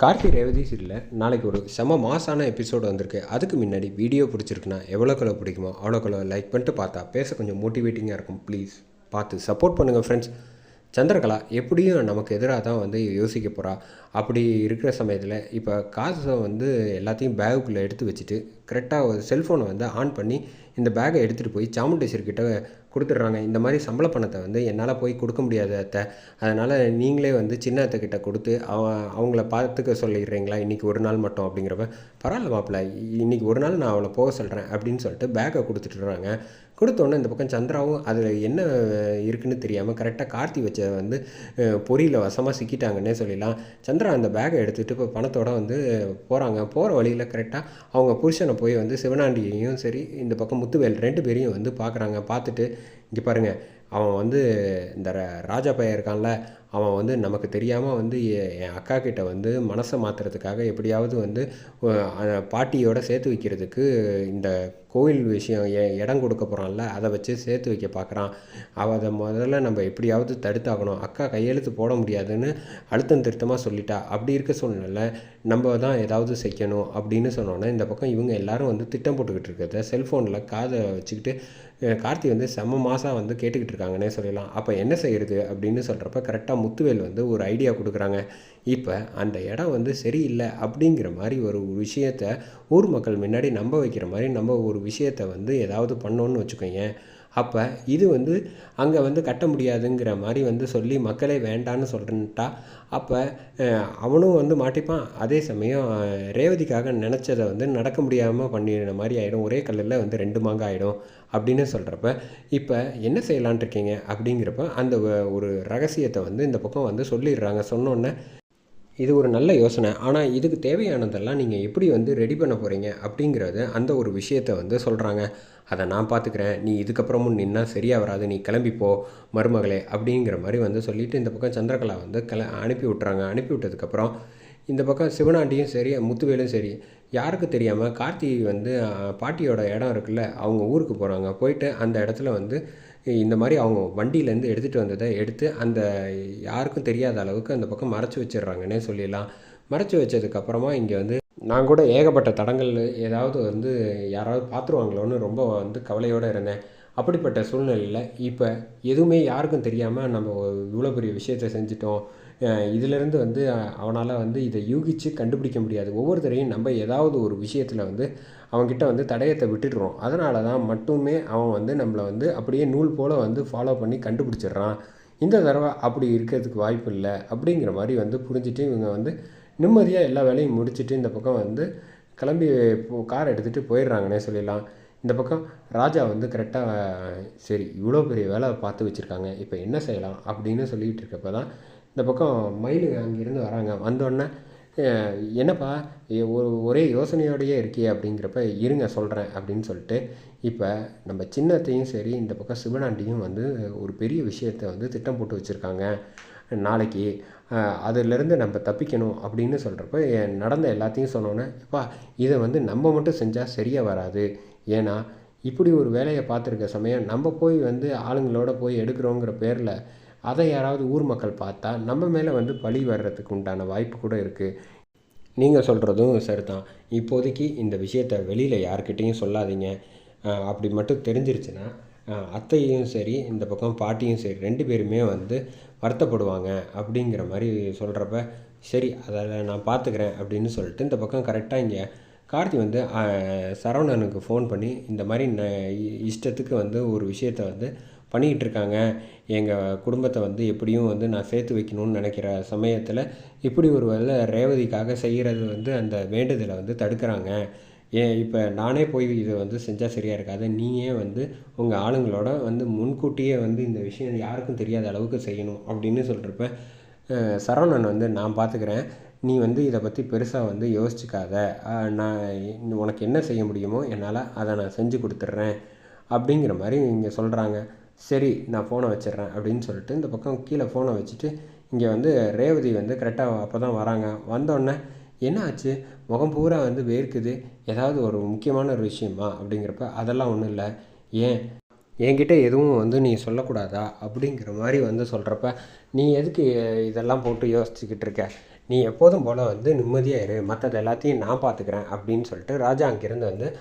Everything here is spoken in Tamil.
கார்த்தி ரேவதி சீரியலில் நாளைக்கு ஒரு செம மாசான எபிசோடு வந்திருக்கு. அதுக்கு முன்னாடி வீடியோ பிடிச்சிருக்குன்னா எவ்வளோக்களோ பிடிக்குமோ அவ்வளோக்களோ லைக் பண்ணிட்டு பார்த்தா பேச கொஞ்சம் மோட்டிவேட்டிங்காக இருக்கும் ப்ளீஸ் பார்த்து சப்போர்ட் பண்ணுங்கள் ஃப்ரெண்ட்ஸ் சந்திரகலா எப்படியும் நமக்கு எதிராக தான் வந்து யோசிக்க போகிறா அப்படி இருக்கிற சமயத்தில் இப்போ காசை வந்து எல்லாத்தையும் பேகுக்குள்ளே எடுத்து வச்சுட்டு கரெக்டாக ஒரு செல்ஃபோனை வந்து ஆன் பண்ணி இந்த பேகை எடுத்துகிட்டு போய் சாமுண்டேஸ்வரி கிட்ட கொடுத்துட்றாங்க. இந்த மாதிரி சம்பள பணத்தை வந்து என்னால் போய் கொடுக்க முடியாது அத்தை. அதனால் நீங்களே வந்து சின்ன அத்தைக்கிட்ட கொடுத்து அவ அவங்கள பார்த்துக்க சொல்லிடுறீங்களா? இன்றைக்கி ஒரு நாள் மட்டும் அப்படிங்கிறப்ப பரவாயில்ல மாப்பிள்ள இன்றைக்கி ஒரு நாள் நான் அவளை போக சொல்கிறேன் அப்படின்னு சொல்லிட்டு பேக்கை கொடுத்துட்டுறாங்க. கொடுத்தோன்னே இந்த பக்கம் சந்திராவும் அதில் என்ன இருக்குன்னு தெரியாமல் கரெக்டாக கார்த்தி வச்ச வந்து பொறியில் வசமாக சிக்கிட்டாங்கன்னே சொல்லிடலாம். சந்திரா அந்த பேக்கை எடுத்துகிட்டு இப்போ பணத்தோடு வந்து போகிறாங்க போகிற வழியில் கரெக்டாக அவங்க புருஷனை போய் வந்து சிவனாண்டியையும் சரி இந்த பக்கம் முத்துவேல் ரெண்டு பேரையும் வந்து பார்க்குறாங்க. பார்த்துட்டு இங்கே பாருங்கள் அவன் வந்து இந்த ராஜா பையன் இருக்கான்ல அவன் வந்து நமக்கு தெரியாமல் வந்து என் அக்கா கிட்ட வந்து மனசை மாற்றுறதுக்காக எப்படியாவது வந்து பாட்டியோட சேர்த்து வைக்கிறதுக்கு இந்த கோயில் விஷயம் எ- இடம் கொடுக்க போகிறான்ல அதை வச்சு சேர்த்து வைக்க பார்க்குறான் அவள் அதை முதல்ல நம்ம எப்படியாவது தடுத்தாகணும். அக்கா கையெழுத்து போட முடியாதுன்னு அழுத்தம் திருத்தமாக சொல்லிட்டா. அப்படி இருக்க சூழ்நிலை நம்ம தான் ஏதாவது செய்யணும் அப்படின்னு சொன்னோன்னே இந்த பக்கம் இவங்க எல்லாரும் வந்து திட்டம் போட்டுக்கிட்டு இருக்கிறத செல்ஃபோனில் காதை வச்சுக்கிட்டு கார்த்தி வந்து செம்ம மாதம் வந்து கேட்டுக்கிட்டு இருக்காங்கன்னே சொல்லலாம். அப்போ என்ன செய்யறது அப்படின்னு சொல்கிறப்ப கரெக்டாக முத்துவேல் வந்து ஒரு ஐடியா கொடுக்குறாங்க. இப்போ அந்த இடம் வந்து சரியில்லை அப்படிங்கிற மாதிரி ஒரு விஷயத்த ஊர் மக்கள் முன்னாடி நம்ப வைக்கிற மாதிரி நம்ம ஒரு விஷயத்த வந்து ஏதாவது பண்ணோன்னு வச்சுக்கோங்க அப்போ இது வந்து அங்கே வந்து கட்ட முடியாதுங்கிற மாதிரி வந்து சொல்லி மக்களே வேண்டான்னு சொல்கிறேன்ட்டா அப்போ அவனும் வந்து மாட்டிப்பான். அதே சமயம் ரேவதிக்காக நினச்சதை வந்து நடக்க முடியாமல் பண்ணிடுற மாதிரி ஆகிடும் ஒரே கல்லில் வந்து ரெண்டு மாங்காய் ஆகிடும் அப்படின்னு சொல்கிறப்ப இப்போ என்ன செய்யலான் இருக்கீங்க? அப்படிங்கிறப்ப அந்த ஒரு ரகசியத்தை வந்து இந்த பக்கம் வந்து சொல்லிடுறாங்க. சொன்னோன்னே இது ஒரு நல்ல யோசனை. ஆனால் இதுக்கு தேவையானதெல்லாம் நீங்கள் எப்படி வந்து ரெடி பண்ண போகிறீங்க அப்படிங்கிறது அந்த ஒரு விஷயத்தை வந்து சொல்கிறாங்க அதை நான் பார்த்துக்கிறேன் நீ இதுக்கப்புறமும் நின்னா சரியாக வராது. நீ கிளம்பிப்போ மருமகளே அப்படிங்கிற மாதிரி வந்து சொல்லிவிட்டு இந்த பக்கம் சந்திரகலா வந்து கிள அனுப்பி விட்றாங்க அனுப்பி விட்டதுக்கப்புறம் இந்த பக்கம் சிவனாண்டியும் சரி முத்துவேலும் சரி யாருக்கு தெரியாமல் கார்த்தி வந்து பாட்டியோட இடம் இருக்குல்ல அவங்க ஊருக்கு போகிறாங்க போயிட்டு அந்த இடத்துல வந்து இந்த மாதிரி அவங்க வண்டியிலேருந்து எடுத்துகிட்டு வந்ததை எடுத்து அந்த யாருக்கும் தெரியாத அளவுக்கு அந்த பக்கம் மறைச்சி வச்சிடுறாங்கன்னே சொல்லிடலாம். மறைச்சி வச்சதுக்கப்புறமா இங்கே வந்து நான் கூட ஏகப்பட்ட தடங்கள் ஏதாவது வந்து யாராவது பார்த்துருவாங்களோன்னு ரொம்ப வந்து கவலையோடு இருந்தேன். அப்படிப்பட்ட சூழ்நிலையில் இப்போ எதுவுமே யாருக்கும் தெரியாமல் நம்ம இவ்வளோ பெரிய விஷயத்தை செஞ்சிட்டோம். இதிலிருந்து வந்து அவனால் வந்து இதை யூகித்து கண்டுபிடிக்க முடியாது. ஒவ்வொருத்தரையும் நம்ம ஏதாவது ஒரு விஷயத்தில் வந்து அவன்கிட்ட வந்து தடயத்தை விட்டுடுறோம். அதனால தான் மட்டுமே அவன் வந்து நம்மளை வந்து அப்படியே நூல் போல் வந்து ஃபாலோ பண்ணி கண்டுபிடிச்சிடுறான். இந்த தடவை அப்படி இருக்கிறதுக்கு வாய்ப்பு இல்லை அப்படிங்கிற மாதிரி வந்து புரிஞ்சுட்டு இவங்க வந்து நிம்மதியாக எல்லா வேலையும் முடிச்சுட்டு இந்த பக்கம் வந்து கிளம்பி கார் எடுத்துகிட்டு போயிடுறாங்கன்னே சொல்லிடலாம் இந்த பக்கம் ராஜா வந்து கரெக்டாக சரி இவ்வளோ பெரிய வேலை பார்த்து வச்சுருக்காங்க இப்போ என்ன செய்யலாம் அப்படின்னு சொல்லிகிட்டு இருக்கப்ப தான் இந்த பக்கம் மயிலுங்க அங்கேருந்து வராங்க. வந்தோடனே என்னப்பா ஒரு ஒரே யோசனையோடையே இருக்கே அப்படிங்கிறப்ப இருங்க சொல்கிறேன் அப்படின்னு சொல்லிட்டு இப்போ நம்ம சின்னத்தையும் சரி இந்த பக்கம் சிவனாண்டியும் வந்து ஒரு பெரிய விஷயத்தை வந்து திட்டம் போட்டு வச்சுருக்காங்க. நாளைக்கு அஹ், அதிலிருந்து நம்ம தப்பிக்கணும் அப்படின்னு சொல்கிறப்ப நடந்த எல்லாத்தையும் சொன்னோன்னே எப்பா இதை வந்து நம்ம மட்டும் செஞ்சால் சரியாக வராது. ஏன்னா இப்படி ஒரு வேலையை பார்த்துருக்க சமயம் நம்ம போய் வந்து ஆளுங்களோட போய் எடுக்கிறோங்கிற பேரில் அதை யாராவது ஊர் மக்கள் பார்த்தா நம்ம மேலே வந்து பழி வர்றதுக்கு உண்டான வாய்ப்பு கூட இருக்குது நீங்கள் சொல்கிறதும் சரிதான். இப்போதைக்கு இந்த விஷயத்தை வெளியில் யார்கிட்டேயும் சொல்லாதீங்க. அப்படி மட்டும் தெரிஞ்சிருச்சுன்னா அத்தையும் சரி இந்த பக்கம் பாட்டியும் சரி ரெண்டு பேருமே வந்து வருத்தப்படுவாங்க அப்படிங்கிற மாதிரி சொல்கிறப்ப சரி அதை நான் பார்த்துக்கிறேன் அப்படின்னு சொல்லிட்டு இந்த பக்கம் கரெக்டாக இங்கே கார்த்தி வந்து சரவணனுக்கு ஃபோன் பண்ணி இந்த மாதிரி ந இஷ்டத்துக்கு வந்து ஒரு விஷயத்த வந்து பண்ணிக்கிட்டு இருக்காங்க. எங்கள் குடும்பத்தை வந்து எப்படியும் வந்து நான் சேர்த்து வைக்கணும்னு நினைக்கிற சமயத்தில் இப்படி ஒரு வேலை ரேவதிக்காக செய்கிறது வந்து அந்த வேண்டுதலை வந்து தடுக்கிறாங்க. ஏன் இப்போ நானே போய் இதை வந்து செஞ்சால் சரியாக இருக்காது. நீயே வந்து உங்கள் ஆளுங்களோட வந்து முன்கூட்டியே வந்து இந்த விஷயம் யாருக்கும் தெரியாத அளவுக்கு செய்யணும் அப்படின்னு சொல்கிறப்ப சரவணன் வந்து நான் பார்த்துக்கிறேன் நீ வந்து இதை பற்றி பெருசாக வந்து யோசிச்சுக்காத. நான் உனக்கு என்ன செய்ய முடியுமோ என்னால் அதை நான் செஞ்சு கொடுத்துட்றேன் அப்படிங்கிற மாதிரி இங்கே சொல்கிறாங்க சரி நான் ஃபோனை வச்சிடுறேன் அப்படின்னு சொல்லிட்டு இந்த பக்கம் கீழே ஃபோனை வச்சுட்டு இங்கே வந்து ரேவதி வந்து கரெக்டாக அப்போ தான் வராங்க. வந்தோடனே என்ன ஆச்சு? முகம் பூரா வந்து வேர்க்குது. ஏதாவது ஒரு முக்கியமான ஒரு விஷயமா அப்படிங்கிறப்ப அதெல்லாம் ஒன்றும் இல்லை. ஏன்? என்கிட்ட எதுவும் வந்து நீ சொல்லக்கூடாதா? அப்படிங்கிற மாதிரி வந்து சொல்கிறப்ப நீ எதுக்கு இதெல்லாம் போட்டு யோசிச்சுக்கிட்டு இருக்க? நீ எப்போதும் போல் வந்து நிம்மதியாக இரு. மற்றது எல்லாத்தையும் நான் பார்த்துக்கிறேன் அப்படின்னு சொல்லிட்டு ராஜா அங்கேருந்து வந்து